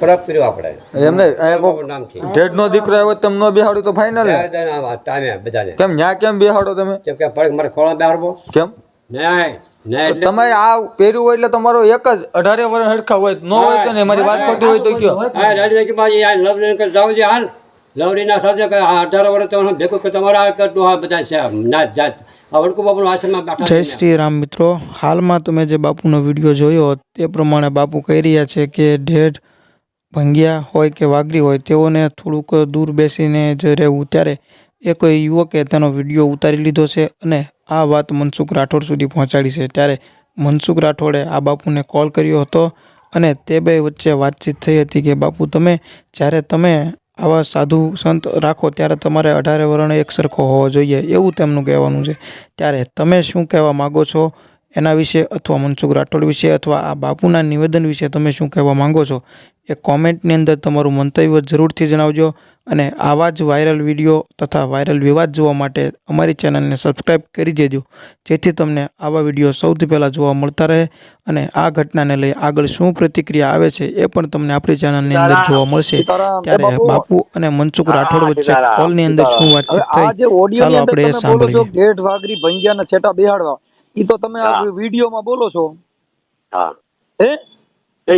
ફરક પીરો આપણે. એમને નામથી ઢેઢનો દીકરો આવ્યો તમનો બેહાડો તો ફાઇનલ ટાઈમે બધાને. કેમ ન્યા કેમ બેહાડો તમે? કેમ કે પડે મારે ખોળા બેહાડવો? કેમ? નહીં તમારે આ પહેર્યું હોય એટલે તમારો એક જ અઢારે વર્ષ હરખા હોય ન હોય તો ને મારી વાત ખોટી હોય તો કયો? હા જાવ છે હાલ? લવરીના સાથે અઢાર વર્ષ તમને ભેગું કે તમારા આ કરતું આ બધા છે ના જાત. જય શ્રી રામ મિત્રો. હાલમાં તમે જે બાપુનો વીડિયો જોયો તે પ્રમાણે બાપુ કહી રહ્યા છે કે ઢેઢ ભંગિયા હોય કે વાઘરી હોય, તેઓને થોડુંક દૂર બેસીને જ રહેવું. ત્યારે એક યુવકે તેનો વીડિયો ઉતારી લીધો છે અને આ વાત મનસુખ રાઠોડ સુધી પહોંચાડી છે. ત્યારે મનસુખ રાઠોડે આ બાપુને કોલ કર્યો હતો અને તે બે વચ્ચે વાતચીત થઈ હતી કે, બાપુ, તમે જ્યારે તમે આવા સાધુ સંત રાખો, ત્યારે તમારે અઢારે વર્ણ એક સરખો હોવો જોઈએ. એવું તેમનું કહેવાનું છે. ત્યારે તમે શું કહેવા માગો છો? એના વિશે અથવા મનસુખ રાઠોડ વિશે અથવા આ બાપુના નિવેદન વિશે તમે શું કહેવા માગો છો એ કોમેન્ટની અંદર તમારું મંતવ્ય જરૂરથી જણાવજો અને આવા જ વાયરલ વીડિયો તથા વાયરલ વિવાદ જોવા માટે અમારી ચેનલને સબસ્ક્રાઈબ કરી દેજો. જેથી તમને આવા વીડિયો સૌથી પહેલાં જોવા મળતા રહે અને આ ઘટનાને લઈ આગળ શું પ્રતિક્રિયા આવે છે એ પણ તમને આપણી ચેનલની અંદર જોવા મળશે. ત્યારે બાપુ. અને મનસુખ રાઠોડ વચ્ચે કોલની અંદર શું વાતચીત થઈ? ચાલો આપણે એ સાંભળીએ. ઈ તો તમે. વિડીયોમાં બોલો છો. હા. હે? ને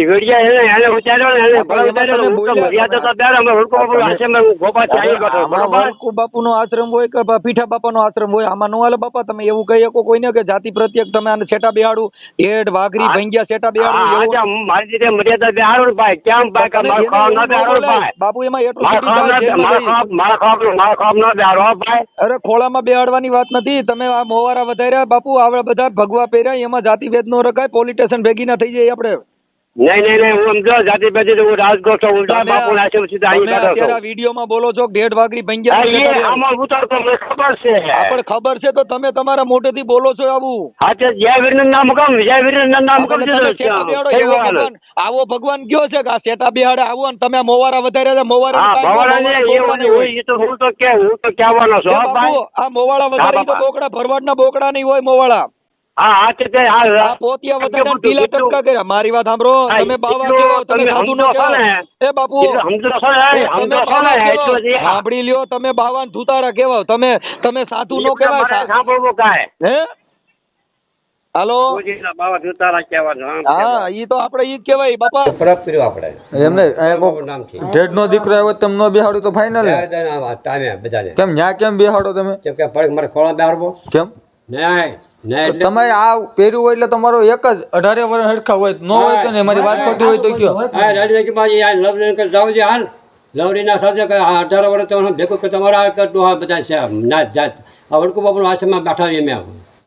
ને આશ્રમ હોય કે પીઠા બાપાનો આશ્રમ હોય આમાં નો હાલે બાપા તમે એવું કહી શકો કોઈને કે જાતિ પ્રત્યે તમે આને છેટા બેહાડું હેડ વાઘરી ભંગ્યા છેટા બેહાડું મારી રીતે મર્યાદા બેહાડું ને ભાઈ. કેમ ભાઈ ન ન બાપુ એમાં એટલું ન- ન અરે ખોળામાં બેહાડવાની વાત નથી. તમે આ મોવારા વધાર્યા બાપુ આવડે બધા ભગવા પહેર્યા એમાં જાતિ ભેદ નો રખાય પોલીસ સ્ટેશન ભેગી ના થઈ જાય આપણે. નહીં નહીં નહીં હું સમજો જાતિ તો હું રાજકોટ છું ઉલટા બાપુ આશ્રમ સીધા અહીં બેઠો અત્યારે છું વિડીયોમાં બોલો છો ડેઢ વાગરી ભંગ્યા એ. આમાં ઉતારતો મને ખબર છે. હા, પણ ખબર છે તો તમે તમારા મોટેથી બોલો છો આવું. હા તે જય વીરનું નામ કમ જય વીરનું નામ કમ ભગવાન આવો ભગવાન કયો છે કે આ શેઠા બિહાડે આવો અને તમે મોવારા વધારે છે મોવારા હા મોવારા ને એવું હોય તો હું તો કે હું તો કહેવાનો છું આ મોવાળા વધારે તો. બોકડા ભરવાડના બોકડા નહીં હોય મોવાળા. તે આ પોતિયા વધારે ટીલા ટપકા કર્યા. મારી વાત સાંભળો. તમે બાવા કેવો તમે તમે સાધુ નો સમજો છો ને. કેવો એ બાપુ સાંભળી લ્યો તમે બાવાન ધૂતારા કેવા તમે તમે સાધુ નો કેવાય સાંભળવું કાંઈ. હે? હાલો? બાવા જુતારા કહેવાનું, હા ઈ તો આપણે ઈ કહેવાય બાપા. ફરક કર્યો આપણે. એમને નામથી ઢેઢનો દીકરો આવ્યો તો તમે બેહાડો તો ફાઇનલ ટાઈમે બધાને કેમ ન્યા કેમ બેહાડો તમે? કેમ કે પડે મારે ખોળા બેહાડવો? કેમ? નહીં એટલે આ પહેર્યું હોય એટલે તમારો એક જ અઢારે વર્ષ હરખા હોય ન હોય તો ને મારી વાત ખોટી હોય તો કયો? હા કે બાજી આ લવરી કે જાવ છે હાલ. લવરીના સાથે અઢાર વર્ષ તમારે ભેગું કે તમારા આ કરતું હા બધા છે આમ નાત જાત. આ વડકુ બાપુ આશ્રમમાં બેઠા એમ આવું.